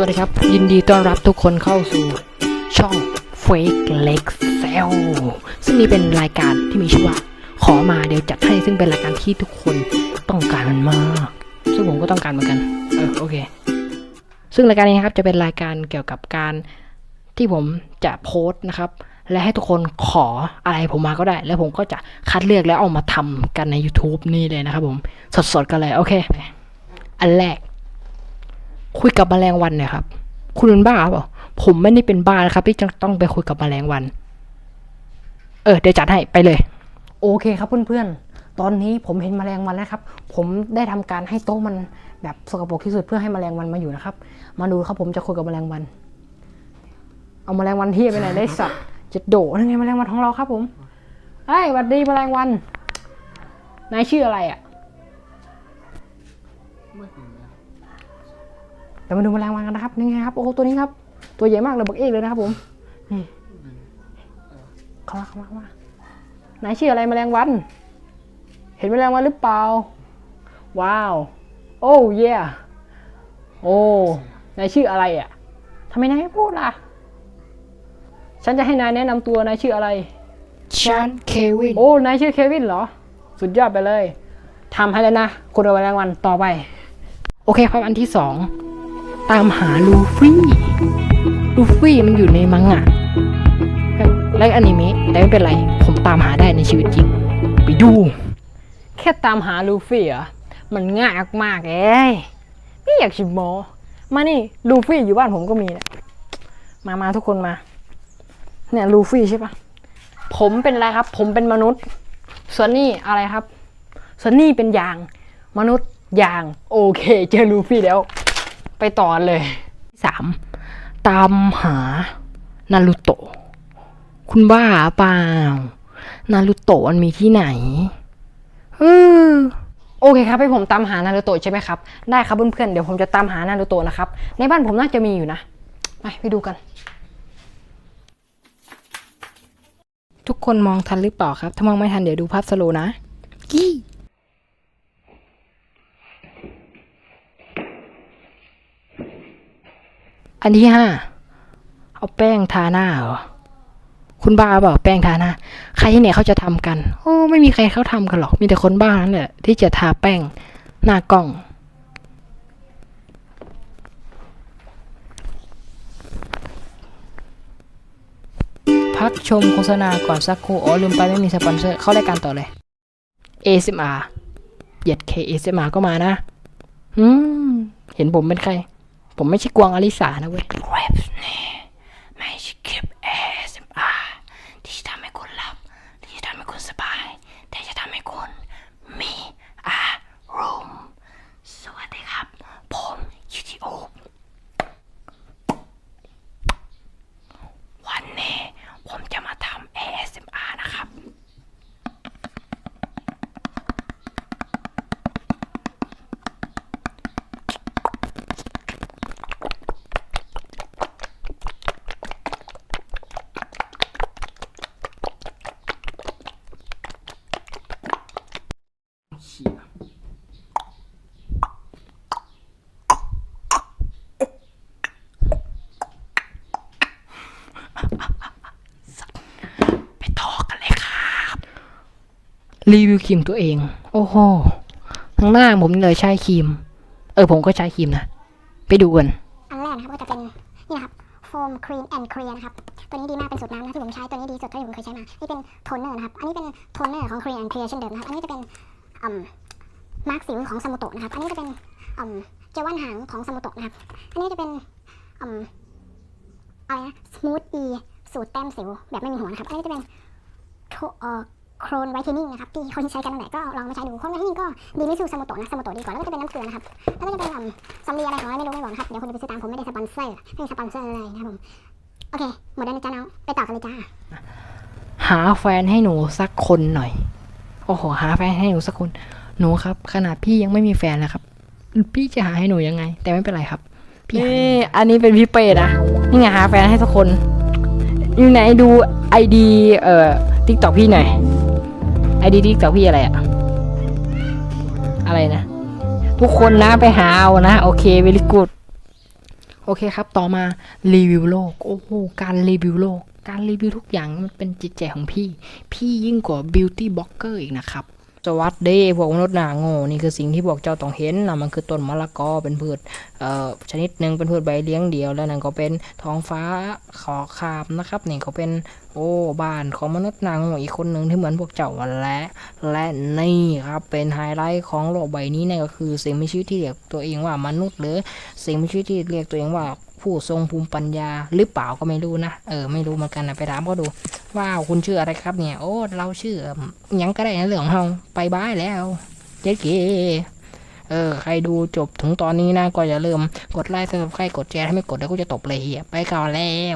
วัสดีครับ ยินดีต้อนรับทุกคนเข้าสู่ช่อง Fake Lex c e l ซึ่งนี่เป็นรายการที่มีชื่อว่า ขอมาเดี๋ยวจัดให้ซึ่งเป็นรายการที่ทุกคนต้องการมันมาก ซึ่งผมก็ต้องการเหมือนกัน เออโอเค ซึ่งรายการนี้นะครับจะเป็นรายการเกี่ยวกับการที่ผมจะโพสต์นะครับ และให้ทุกคนขออะไรผมมาก็ได้ แล้วผมก็จะคัดเลือกแล้วเอามาทำกันใน YouTube นี่เลยนะครับผมสดๆกันเลยโอเค อันแรก คุยกับแมลงวันเนี่ยครับ คุณเป็นบ้าเปล่าผมไม่ได้เป็นบ้านะครับที่จะต้องไปคุยกับแมลงวัน เออเดี๋ยวจัดให้ไปเลย โอเคครับเพื่อนๆ ตอนนี้ผมเห็นแมลงวันแล้วครับ ผมได้ทำการให้โต๊ะมันแบบสกปรกที่สุดเพื่อให้แมลงวันมาอยู่นะครับ มาดูครับผมจะคุยกับแมลงวัน เอาแมลงวันที่ไปไหนได้สัตว์จะโดดยังไงแมลงวันของเราครับผมเฮ้ยหวัดดีแมลงวันนายชื่ออะไรอะ เดี๋ยวมาดูแมลงวันกันนะครับนี่ไงครับโอ้โหตัวนี้ครับ ตัวใหญ่มากเลยบักเอกเลยนะครับผมนี่เข้ามาเข้ามาเข้ามานายชื่ออะไรแมลงวัน เห็นแมลงวันหรือเปล่า ว้าว โอ้เย่โอ้นายชื่ออะไรอะทำไมนายไม่พูดล่ะ ฉันจะให้นายแนะนำตัวนายชื่ออะไร ฉันเควิน โอ้ นายชื่อเควินเหรอ สุดยอดไปเลย ทำให้แล้วนะคุณเอาไว้รางวัลต่อไป โอเคครับอันที่สอง ตามหาลูฟี่ลูฟี่มันอยู่ในมังงะและอนิเมะแต่ไม่เป็นไร ผมตามหาได้ในชีวิตจริง ไปดู แค่ตามหาลูฟี่เหรอมันง่ายมากเอ้ยไม่อยากชิมโมมานี่ลูฟี่อยู่บ้านผมก็มีนะมามาทุกคนมา เนี่ยลูฟี่ใช่ปะผมเป็นอะไรครับ ผมเป็นมนุษย์ ส่วนนี่อะไรครับ ส่วนนี่เป็นยาง มนุษย์ยาง โอเค เจอลูฟี่แล้ว ไปต่อกันเลยสามตามหานารูโตะคุณบ้าเปล่านารูโตะมันมีที่ไหนเออโอเคครับให้ผมตามหานารูโตะใช่ไหมครับ ได้ครับเพื่อนๆเดี๋ยวผมจะตามหานารูโตะนะครับ ในบ้านผมน่าจะมีอยู่นะ ไปไปดูกัน ทุกคนมองทันหรือเปล่าครับ ถ้ามองไม่ทันเดี๋ยวดูภาพสโลว์นะ กี้ อันที่ห้าเอาแป้งทาหน้าเหรอคุณบ้าเปล่าแป้งทาหน้า ใครที่ไหนเขาจะทำกัน โอ้ไม่มีใครเขาทำกันหรอก มีแต่คนบ้านั่นแหละที่จะทาแป้งหน้ากล้อง พักชมโฆษณาก่อนสักครู่อ๋อลืมไปไม่มีสปอนเซอร์เข้ารายการต่อเลย ASMR เหยียด K ASMR ก็มานะ อืม เห็นผมเป็นใคร ผมไม่ใช่กวางอลิสานะเว้ยแรปนี่ไม่ใช่คลิป ASMR ที่จะทำให้คุณหลับ ที่จะทำให้คุณสบาย แต่จะทำให้คุณมีอารมณ์สวัสดีครับ ผมยูทีโอ วันนี้ผมจะมาทำ ASMR นะครับ ไปต่อกันเลยครับ รีวิวครีมตัวเอง โอ้โหทางหน้าผมเลยใช้ครีม เออผมก็ใช้ครีมนะ ไปดูกัน อันแรกนะครับก็จะเป็นนี่นะครับโฟมครีมแอนด์เคลียนะครับ ตัวนี้ดีมากเป็นสูตรน้ำนะที่ผมใช้ตัวนี้ดีสุดท่าที่ผมเคยใช้มา นี่เป็นโทนเนอร์นะครับ อันนี้เป็นโทนเนอร์ของครีมแอนด์เคลียเช่นเดิมนะครับ อันนี้จะเป็นอมมาร์กสิวของสมุโตะนะครับ อันนี้จะเป็นอมเจลว่านหางของสมุโตะนะครับ อันนี้จะเป็นอมอะไรนะสมูทอีสูตรแต้มสิวแบบไม่มีหัวนะครับ อันนี้จะเป็นโทเอ่อ โครนไวท์เทนนิ่งนะครับที่คนใช้กันนั่นแหละก็ลองมาใช้ดูโครนไวท์เทนนิ่งก็ดีไม่สู้สมุโตะนะสมุโตะดีกว่าแล้วก็จะเป็นน้ำเกลือนะครับแล้วก็จะเป็นอืมสำลีอะไรของอะไรไม่รู้ไม่บอกนะครับเดี๋ยวคุณไปซื้อตามผมไม่ได้สปอนเซอร์ไม่ได้สปอนเซอร์อะไรนะครับผมโอเคหมดแล้วนะจ๊ะน้องไปต่อกันเลยจ้าหาแฟนให้หนูสักคนหน่อยโอ้โหหาแฟนให้หนูสักคนหนูครับ ขนาดพี่ยังไม่มีแฟนแล้วครับ พี่จะหาให้หนูยังไง แต่ไม่เป็นไรครับพี่นี่อันนี้เป็นพี่เป้นะนี่ไงหาแฟนให้สักคน อยู่ไหนดูไอดีเอ่อทิกตอกพี่หน่อย อดีดีกตอกพี่อะไรอะอะไรนะ ทุกคนนะไปหาเอานะ โอเค very good โอเคครับ ต่อมารีวิวโลก โอ้โห การรีวิวโลก การรีวิวทุกอย่างมันเป็นจิตใจของพี่ พี่ยิ่งกว่าบิวตี้บล็อกเกอร์อีกนะครับ สวัสดีพวกมนุษย์หนาโง่นี่คือสิ่งที่พวกเจ้าต้องเห็นนะมันคือต้นมะละกอเป็นพืชเอ่อชนิดหนึ่งเป็นพืชใบเลี้ยงเดียวแล้วนั่นก็เป็นท้องฟ้าขอคามนะครับนี่ก็เป็นโอ้บ้านของมนุษย์หนาโง่อีกคนหนึ่งที่เหมือนพวกเจ้าและและนี่ครับเป็นไฮไลท์ของโลกใบนี้นั่ก็คือสิ่งมีชีวิตที่เรียกตัวเองว่ามนุษย์หรือสิ่งมีชีวิตที่เรียกตัวเองว่า ผู้ทรงภูมิปัญญาหรือเปล่าก็ไม่รู้นะ เออไม่รู้เหมือนกันนะไปถามเขาดูว้าวคุณชื่ออะไรครับเนี่ย โอ้เราชื่อยังก็ได้นะเรื่องของเราไปบ้ายแล้ว เจ๊เก๋เออใครดูจบถึงตอนนี้นะก็อย่าลืมกดไลค์สำหรับใครกดแชร์ถ้าไม่กดแล้วก็จะตบเลยเฮียไปก่อนแล้ว